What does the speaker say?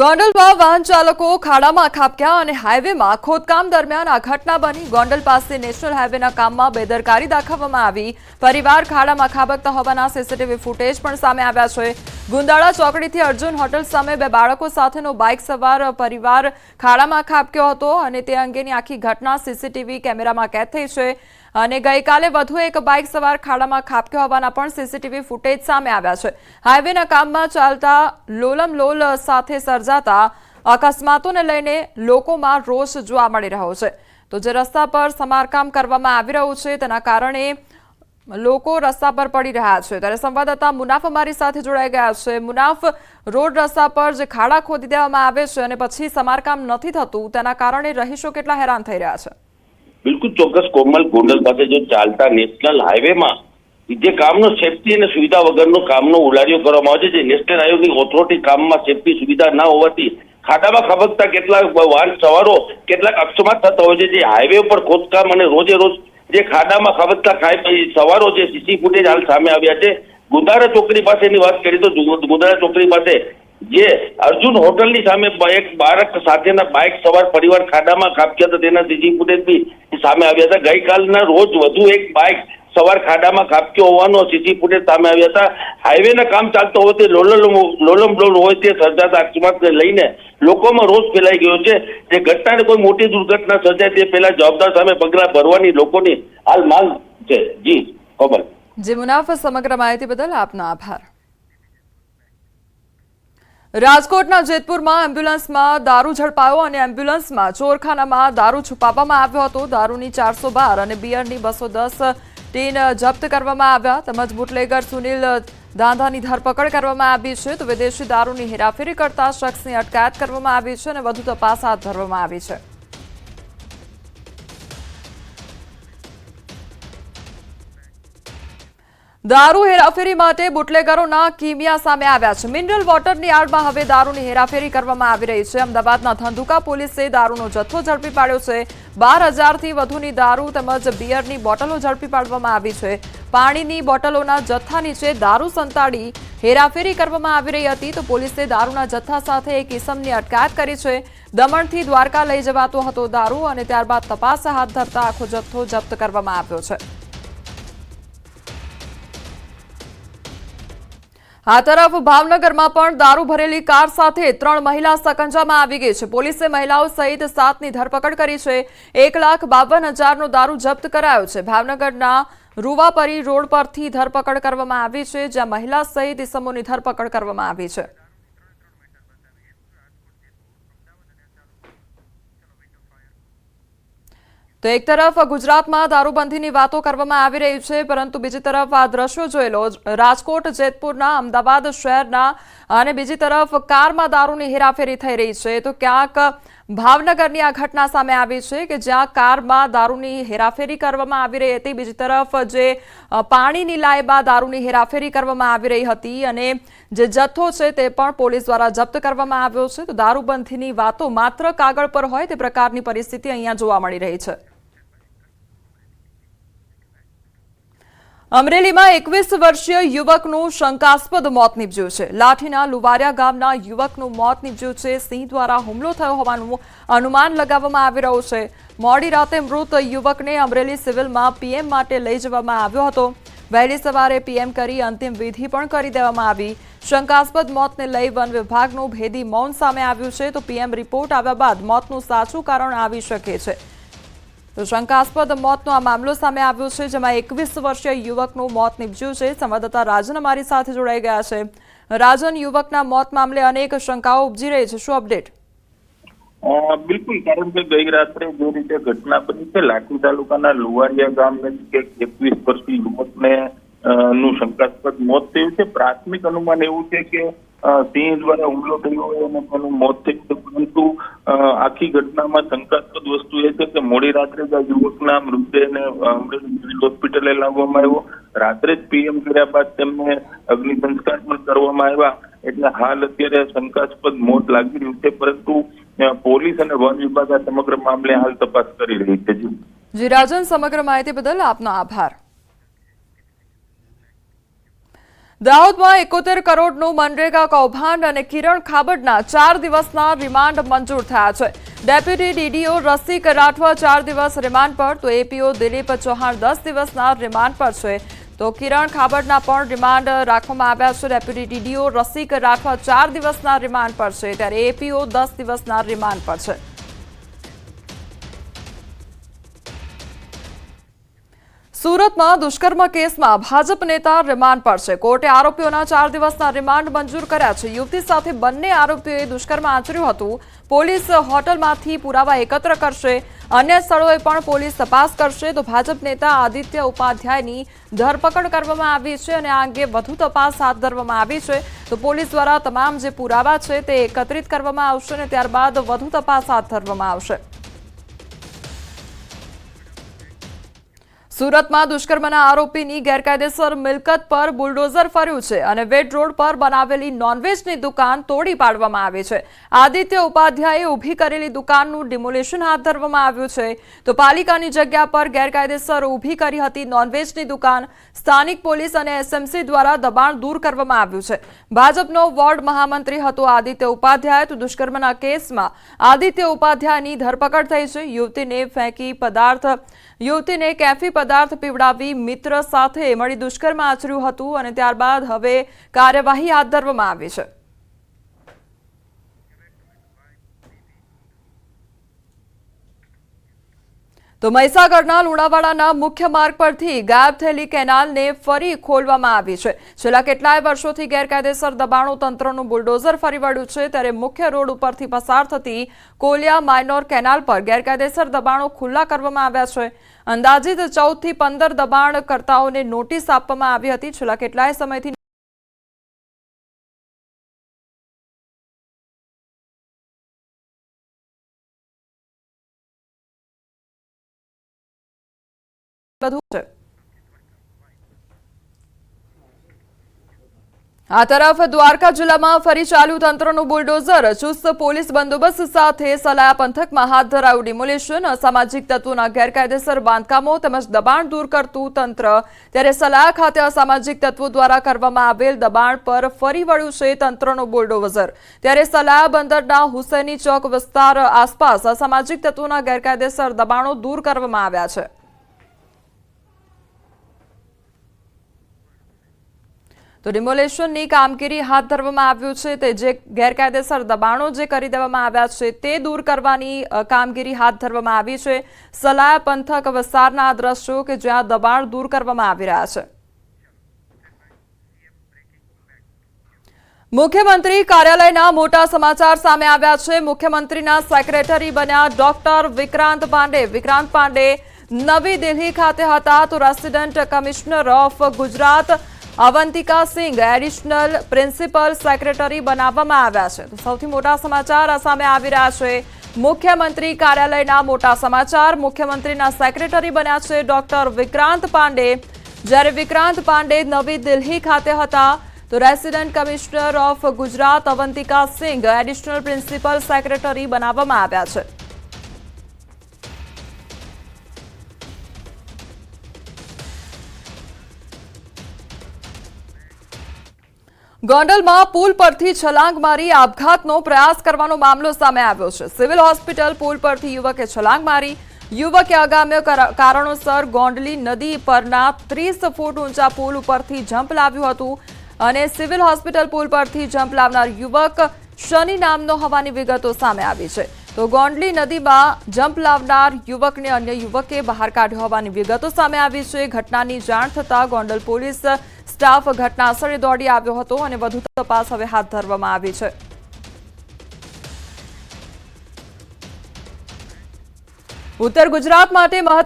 ગોંડલમાં વાહન ચાલકો ખાડામાં ખાબક્યા અને હાઈવેમાં ખોદકામ દરમિયાન આ ઘટના બની. ગોંડલ પાસે નેશનલ હાઈવેના કામમાં બેદરકારી દાખવવામાં આવી. પરિવાર ખાડામાં ખાબકતા હોવાના સીસીટીવી ફૂટેજ પણ સામે આવ્યા છે. ગુંદાળા ચોકડીથી અર્જુન હોટલ સામે બે બાળકો સાથેનો બાઇક સવાર પરિવાર ખાડામાં ખાબક્યો હતો અને તે અંગેની આખી ઘટના સીસીટીવી કેમેરામાં કેદ થઈ છે. અને ગઈકાલે વધુ એક બાઇક સવાર ખાડામાં ખાબક્યો હોવાના પણ સીસીટીવી ફૂટેજ સામે આવ્યા છે. હાઈવેના કામમાં ચાલતા લોલમ લોલ સાથે સર્જાતા અકસ્માતોને લઈને લોકોમાં રોષ જોવા મળી રહ્યો છે. તો જે રસ્તા પર સમારકામ કરવામાં આવી રહ્યું છે તેના કારણે લોકો રસ્તા પર પડી રહ્યા છે. ત્યારે સંવાદદાતા મુનાફ અમારી સાથે જોડાઈ ગયા છે. મુનાફ, રોડ રસ્તા પર જે ખાડા ખોદી દેવામાં આવે છે અને પછી સમારકામ નથી થતું, તેના કારણે રહીશો કેટલા હેરાન થઈ રહ્યા છે? બિલકુલ ચોક્કસ કોમલ ગોંડલ પાસે જો ચાલતા નેશનલ હાઈવેમાં જે કામનો સેફટી અને સુવિધા વગરનો કામનો ઉલારીઓ કરવામાં આવે છે, જે નેશનલ હાઈવેની ઓથોરિટી કામમાં સેફટી સુવિધા ના હોવાથી ખાડામાં ખબકતા કેટલાક વાહન સવારો કેટલાક અકસ્માત થતા હોય છે, જે હાઈવે ઉપર ખોદકામ અને રોજે રોજ જે ખાડામાં ખબકતા સવારો જે સીસી ફૂટેજ હાલ સામે આવ્યા છે. ગુંદારા ચોકડી પાસેની વાત કરીએ તો ગુંદારા ચોકડી પાસે જે અર્જુન હોટલની સામે એક બાળક સાથેના બાઇક સવાર પરિવાર ખાડામાં ખાબક્યા હતા. તેના સીસી ફૂટેજ બી સામે આવ્યા હતા. ગઈકાલના રોજ વધુ એક બાઇક સવાર ખાડામાં ખાબક્યો હોવાનો સીસી ફૂટેજ સામે આવ્યા હતા. હાઈવેના કામ ચાલતો હોવાથી લોલમ લોલમ લોલ હોય તે સર્જાતા અકસ્માતને લઈને લોકોમાં રોષ ફેલાઈ ગયો છે. જે ઘટનાને કોઈ મોટી દુર્ઘટના સર્જાય તે પહેલા જવાબદાર સામે પગલાં ભરવાની લોકોની હાલ માંગ છે. જી કોમલ જે મુનાફ સમગ્ર માહિતી બદલ આપનો આભાર. રાજકોટના જેતપુરમાં એમ્બ્યુલન્સમાં દારૂ ઝડપાયો અને એમ્બ્યુલન્સમાં ચોરખાનામાં દારૂ છુપાવવામાં આવ્યો હતો. દારૂની ચારસો બાર અને બિયરની બસો દસ ટીન જપ્ત કરવામાં આવ્યા. તેમજ બુટલેગર સુનિલ દાંધાની ધરપકડ કરવામાં આવી છે. તો વિદેશી દારૂની હેરાફેરી કરતા શખ્સની અટકાયત કરવામાં આવી છે અને વધુ તપાસ હાથ ધરવામાં આવી છે. દારૂ હેરાફેરી માટે બુટલેગરોના કિમિયા સામે આવ્યા છે. મિનરલ વોટરની આડમાં હવે દારૂની હેરાફેરી કરવામાં આવી રહી છે. અમદાવાદના ધંધુકા પોલીસે દારૂનો જથ્થો ઝડપી પાડ્યો છે. બાર હજારથી વધુની દારૂ તેમજ બિયરની બોટલો ઝડપી પાડવામાં આવી છે. પાણીની બોટલોના જથ્થા નીચે દારૂ સંતાડી હેરાફેરી કરવામાં આવી રહી હતી તો પોલીસે દારૂના જથ્થા સાથે એક ઇસમની અટકાયત કરી છે. દમણથી દ્વારકા લઈ જવાતો હતો દારૂ અને ત્યારબાદ તપાસ હાથ ધરતા આખો જથ્થો જપ્ત કરવામાં આવ્યો છે. આ તરફ ભાવનગરમાં પણ દારૂ ભરેલી કાર સાથે ત્રણ મહિલા સકંજામાં આવી ગઈ છે. પોલીસે મહિલાઓ સહિત સાતની ધરપકડ કરી છે. એક લાખ બાવન હજારનો દારૂ જપ્ત કરાયો છે. ભાવનગરના રૂવાપરી રોડ પરથી ધરપકડ કરવામાં આવી છે, જ્યાં મહિલા સહિત ઇસમોની ધરપકડ કરવામાં આવી છે. તો એક તરફ ગુજરાતમાં દારૂબંધીની વાતો કરવામાં આવી રહી છે, પરંતુ બીજી તરફ આ દ્રશ્યો જોઈ લો રાજકોટ, જેતપુરના, અમદાવાદ શહેરના અને બીજી તરફ કારમાં દારૂની હેરાફેરી થઈ રહી છે. તો ક્યાંક ભાવનગરની આ ઘટના સામે આવી છે કે જ્યાં કારમાં દારૂની હેરાફેરી કરવામાં આવી રહી હતી. બીજી તરફ જે પાણીની લાયમાં દારૂની હેરાફેરી કરવામાં આવી રહી હતી અને જે જથ્થો છે તે પણ પોલીસ દ્વારા જપ્ત કરવામાં આવ્યો છે. તો દારૂબંધીની વાતો માત્ર કાગળ પર હોય તે પ્રકારની પરિસ્થિતિ અહીંયા જોવા મળી રહી છે. અમરેલીમાં એકવીસ વર્ષીય યુવકનું શંકાસ્પદ મોત નીપજ્યું છે. લાઠીના લુવારિયા ગામના યુવકનું મોત નીપજ્યું છે. સિંહ દ્વારા હુમલો થયો હોવાનું અનુમાન લગાવવામાં આવી રહ્યું છે. મોડી રાતે મૃત યુવકને અમરેલી સિવિલમાં પીએમ માટે લઈ જવામાં આવ્યો હતો. વહેલી સવારે પીએમ કરી અંતિમ વિધિ પણ કરી દેવામાં આવી. શંકાસ્પદ મોતને લઈ વન વિભાગનું ભેદી મૌન સામે આવ્યું છે. તો પીએમ રિપોર્ટ આવ્યા બાદ મોતનું સાચું કારણ આવી શકે છે. શંકાસ્પદ મોતનો આ મામલો સામે આવ્યો છે, જેમાં એકવીસ વર્ષીય યુવકનું મોત નીપજ્યું છે. સંવાદદાતા રાજન અમારી સાથે જોડાઈ ગયા છે. રાજન, યુવકના મોત મામલે અનેક શંકાઓ ઉપજી રહી છે. શું અપડેટ? બિલકુલ, કારણ કે ગઈ રાત્રે જે રીતે ઘટના બની છે લાઠી તાલુકાના લુવારિયા ગામ નજીક એક એકવીસ વર્ષીય યુવકને નું શંકાસ્પદ મોત થયું છે. પ્રાથમિક અનુમાન એવું છે કે સિંહ દ્વારા હુમલો થયો હોય અને તેનું મોત થયું પરંતુ આખી ઘટનામાં શંકાસ્પદ વસ્તુ એ છે કે મોડી રાત્રે જ આ યુવકના મૃતદેહને હોસ્પિટલે લાવવામાં આવ્યો. રાત્રે જ પીએમ કર્યા બાદ તેમને અગ્નિ સંસ્કાર પણ કરવામાં આવ્યા. એટલે હાલ અત્યારે શંકાસ્પદ મોત લાગી રહ્યું છે, પરંતુ પોલીસ અને વન વિભાગ આ સમગ્ર મામલે હાલ તપાસ કરી રહી છે. જી, રાજન, સમગ્ર માહિતી બદલ આપનો આભાર. દાહોદમાં એકોતેર કરોડનું મનરેગા કૌભાંડ અને કિરણ ખાબડના ચાર દિવસના રિમાન્ડ મંજૂર થયા છે. ડેપ્યુટી ડીડીઓ રસિક રાઠવા ચાર દિવસ રિમાન્ડ પર, તો એપીઓ દિલીપ ચૌહાણ દસ દિવસના રિમાન્ડ પર છે. તો કિરણ ખાબડના પણ રિમાન્ડ રાખવામાં આવ્યા છે. ડેપ્યુટી ડીડીઓ રસિક રાઠવા ચાર દિવસના રિમાન્ડ પર છે, ત્યારે એપીઓ દસ દિવસના રિમાન્ડ પર છે. સુરતમાં દુષ્કર્મ કેસમાં ભાજપ નેતા રિમાન્ડ પર છે કોર્ટે આરોપીઓના ચાર દિવસના રિમાન્ડ મંજૂર કર્યા છે. યુવતી સાથે બંને આરોપીઓએ દુષ્કર્મ આચર્યું હતું. પોલીસ હોટલમાંથી પુરાવા એકત્ર કરશે. અન્ય સ્થળોએ પણ પોલીસ તપાસ કરશે. તો ભાજપ નેતા આદિત્ય ઉપાધ્યાયની ધરપકડ કરવામાં આવી છે અને આ અંગે વધુ તપાસ હાથ ધરવામાં આવી છે. તો પોલીસ દ્વારા તમામ જે પુરાવા છે તે એકત્રિત કરવામાં આવશે અને ત્યારબાદ વધુ તપાસ હાથ ધરવામાં આવશે. સુરતમાં દુષ્કર્મના આરોપીની ગેરકાયદેસર મિલકત પર બુલડોઝર ફર્યું છે અને વેટ રોડ પર બનાવેલી નોનવેજની દુકાન તોડી પાડવામાં આવી છે. આદિત્ય ઉપાધ્યાયે ઊભી કરેલી દુકાનનું ડિમોલેશન હાથ ધરવામાં આવ્યું છે. તો પાલિકાની જગ્યા પર ગેરકાયદેસર ઊભી કરી હતી નોનવેજની દુકાન. સ્થાનિક પોલીસ અને એસએમસી દ્વારા દબાણ દૂર કરવામાં આવ્યું છે. ભાજપનો વોર્ડ મહામંત્રી હતો આદિત્ય ઉપાધ્યાય. તો દુષ્કર્મના કેસમાં આદિત્ય ઉપાધ્યાયની ધરપકડ થઈ છે. યુવતીને ફેંકી પદાર્થ, યુવતીને કેફી પદાર્થ પીવડાવી મિત્ર સાથે મળી દુષ્કર્મ આચર્યું હતું અને ત્યારબાદ હવે કાર્યવાહી હાથ ધરવામાં આવી છે. તો મહીસાગરના લુણાવાડાના મુખ્ય માર્ગ પરથી ગાયબ થયેલી કેનાલને ફરી ખોલવામાં આવી છે. છેલ્લા કેટલાય વર્ષોથી ગેરકાયદેસર દબાણો તંત્રનું બુલડોઝર ફરી વળ્યું છે. ત્યારે મુખ્ય રોડ ઉપરથી પસાર થતી કોલિયા માઇનોર કેનાલ પર ગેરકાયદેસર દબાણો ખુલ્લા કરવામાં આવ્યા છે. અંદાજિત ચૌદથી પંદર દબાણકર્તાઓને નોટિસ આપવામાં આવી હતી. છેલ્લા કેટલાય સમયથી છે. આ તરફ દ્વારકા જિલ્લામાં ફરી ચાલુ તંત્રનું બુલડોઝર, ચુસ્ત પોલીસ બંદોબસ્ત સાથે સલાયા પંથકમાં હાથ ધરાયું ડિમોલેશન, અસામાજિક તત્વોના ગેરકાયદેસર બાંધકામો તેમજ દબાણ દૂર કરતું તંત્ર. ત્યારે સલાયા ખાતે અસામાજિક તત્વો દ્વારા કરવામાં આવેલ દબાણ પર ફરી વળ્યું છે તંત્રનું બુલડોઝર. ત્યારે સલાયા બંદરના હુસૈની ચોક વિસ્તાર આસપાસ અસામાજિક તત્વોના ગેરકાયદેસર દબાણો દૂર કરવામાં આવ્યા છે. તો ડિમોલેશનની કામગીરી હાથ ધરવામાં આવ્યું છે તે જે ગેરકાયદેસર દબાણો જે કરી દેવામાં આવ્યા છે તે દૂર કરવાની કામગીરી હાથ ધરવામાં આવી છે. સલાહ પંથક વિસ્તારના દ્રશ્યો કે જ્યાં દબાણ દૂર કરવામાં આવી રહ્યા છે. મુખ્યમંત્રી કાર્યાલયના મોટા સમાચાર સામે આવ્યા છે. મુખ્યમંત્રીના સેક્રેટરી બન્યા ડોક્ટર વિક્રાંત પાંડે. વિક્રાંત પાંડે નવી દિલ્હી ખાતે હતા તો resident commissioner of Gujarat Avantika Singh, additional principal secretary બનાવવામાં આવ્યા છે. તો સૌથી મોટા સમાચાર આ સામે આવી રહ્યા છે. મુખ્યમંત્રી કાર્યાલયના મોટા સમાચાર. મુખ્યમંત્રીના સેક્રેટરી બન્યા છે ડોક્ટર વિક્રાંત પાંડે. જ્યારે વિક્રાંત પાંડે નવી દિલ્હી ખાતે હતા, તો resident commissioner of Gujarat Avantika Singh, additional principal secretary બનાવવામાં આવ્યા છે. ગોંડલમાં પુલ પરથી છલાંગ મારી આપઘાતનો પ્રયાસ કરવાનો મામલો સામે આવ્યો છે. સિવિલ હોસ્પિટલ પુલ પરથી યુવકે છલાંગ મારી. યુવકે અગામ્ય કરા- કારણોસર ગોંડલી નદી પરના ત્રીસ ફૂટ ઊંચા પુલ ઉપરથી જમ્પ લાવ્યું હતું અને સિવિલ હોસ્પિટલ પુલ પરથી જમ્પ લાવનાર યુવક શનિ નામનો હોવાની વિગતો સામે આવી છે. તો ગોંડલી નદીમાં જમ્પ લાવનાર યુવકને અન્ય યુવકે બહાર કાઢ્યો હોવાની વિગતો સામે આવી છે. ઘટનાની જાણ થતાં ગોંડલ પોલીસ સ્ટાફ ઘટના સ્થળે દોડી આવ્યો હતો અને વધુ તપાસ હવે હાથ ધરવામાં આવી છે. ઉત્તર ગુજરાત માટે મહત્વ